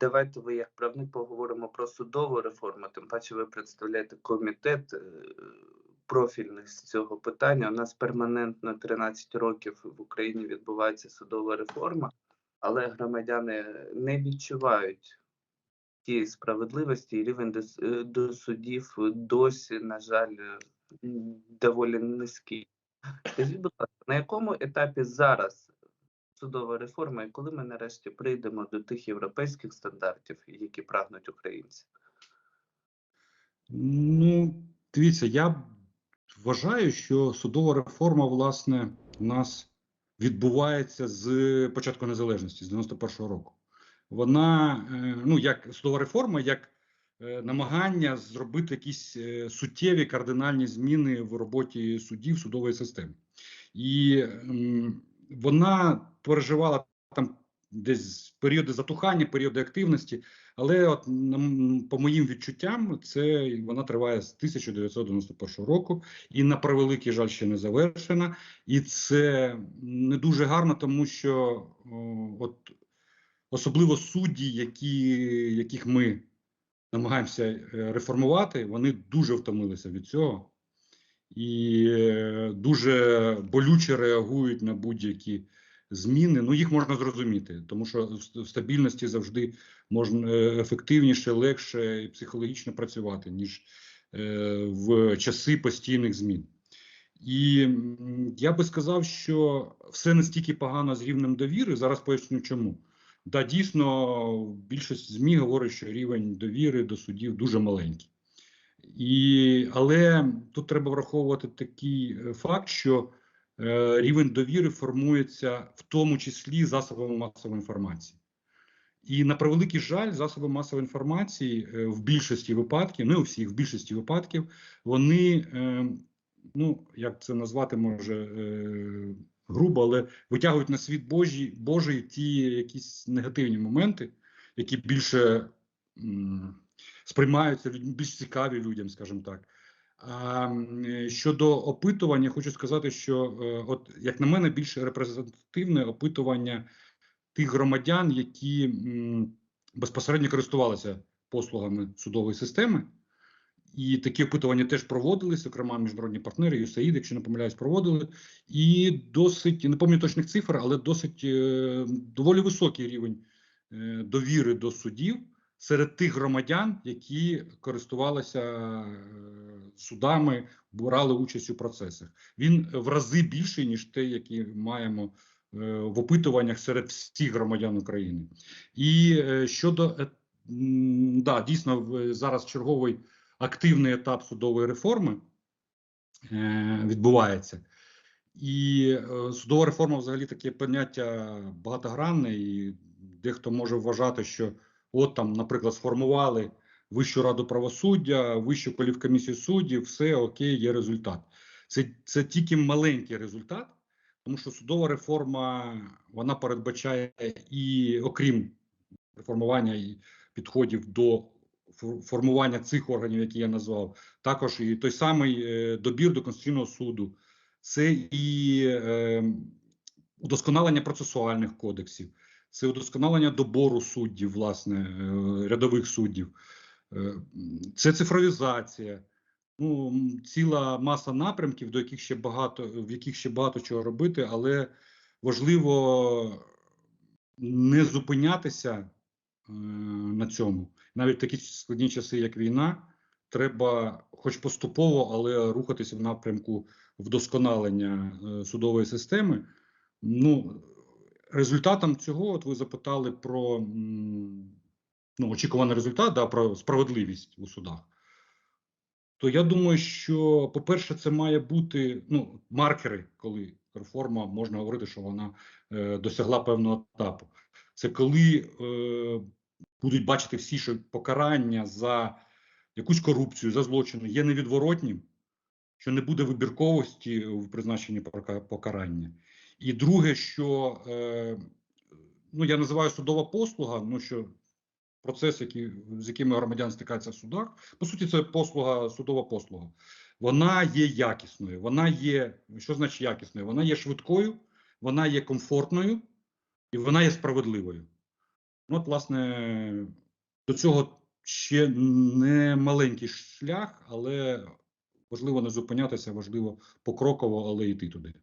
давайте ви як правник поговоримо про судову реформу. Тим паче ви представляєте комітет е, профільний з цього питання. У нас перманентно 13 років в Україні відбувається судова реформа, але громадяни не відчувають тієї справедливості і рівень до, е, до судів досі, на жаль, е, доволі низький. Скажіть, будь ласка, на якому етапі зараз судова реформа, і коли ми нарешті прийдемо до тих європейських стандартів, які прагнуть українці? Ну, дивіться, я вважаю, що судова реформа, власне, у нас відбувається з початку незалежності, з 91-го року. Вона, е, ну, як судова реформа, як е, намагання зробити якісь е, суттєві кардинальні зміни в роботі судів судової системи. І вона переживала там десь періоди затухання, періоди активності. Але от по моїм відчуттям, це вона триває з 1991 року, і на превеликий жаль ще не завершена. І це не дуже гарно, тому що о, от особливо судді, які, яких ми намагаємося е, реформувати, вони дуже втомилися від цього і е, дуже болюче реагують на будь-які зміни. Ну їх можна зрозуміти, тому що в стабільності завжди можна е, ефективніше, легше і психологічно працювати, ніж е, в часи постійних змін. І я би сказав, що все настільки погано з рівнем довіри. Зараз поясню чому. Да, дійсно, більшість ЗМІ говорить, що рівень довіри до судів дуже маленький. І, але тут треба враховувати такий е, факт, що рівень довіри формується в тому числі засобами масової інформації. І на превеликий жаль, засоби масової інформації е, в більшості випадків, не у всіх, в більшості випадків, вони, е, ну як це назвати може е, грубо, але витягують на світ Божий, Божий ті якісь негативні моменти, які більше сприймаються більш цікаві людям, скажімо так. А щодо опитування, хочу сказати, що е, от як на мене, більш репрезентативне опитування тих громадян, які безпосередньо користувалися послугами судової системи. І такі опитування теж проводились, зокрема міжнародні партнери, USAID, якщо не помиляюсь, проводили. І досить, не пам'ятаю точних цифр, але досить е, доволі високий рівень е, довіри до судів серед тих громадян, які користувалися судами, брали участь у процесах. Він в рази більший, ніж те, який маємо е, в опитуваннях серед всіх громадян України. І е, щодо е, да, дійсно зараз черговий активний етап судової реформи е, відбувається. І е, судова реформа взагалі таке поняття багатогранне, і дехто може вважати, що от там, наприклад, сформували Вищу раду правосуддя, Вищу кваліфкомісію суддів, все окей, є результат. Це, це тільки маленький результат, тому що судова реформа вона передбачає і окрім реформування і підходів до формування цих органів, які я назвав, також і той самий е, добір до Конституційного суду, це і е, удосконалення процесуальних кодексів, це удосконалення добору суддів, власне, е, рядових суддів, це цифровізація. Ну, ціла маса напрямків, до яких ще багато, в яких ще багато чого робити, але важливо не зупинятися е, на цьому. Навіть в такі складні часи, як війна, треба, хоч поступово, але рухатися в напрямку вдосконалення е, судової системи. Ну, результатом цього, от ви запитали про м, ну, очікуваний результат, да, про справедливість у судах. То я думаю, що, по-перше, це має бути ну, маркери, коли реформа можна говорити, що вона е, досягла певного етапу. Це коли е, будуть бачити всі, що покарання за якусь корупцію, за злочини є невідворотнім, що не буде вибірковості в призначенні покарання. І друге, що е, ну, я називаю судова послуга, ну що процес, який, з якими громадяни стикаються в судах, по суті, це послуга, судова послуга. Вона є якісною, вона є, що значить якісною? Вона є швидкою, вона є комфортною і вона є справедливою. Ну, от, власне, до цього ще не маленький шлях, але важливо не зупинятися, важливо покроково, але йти туди.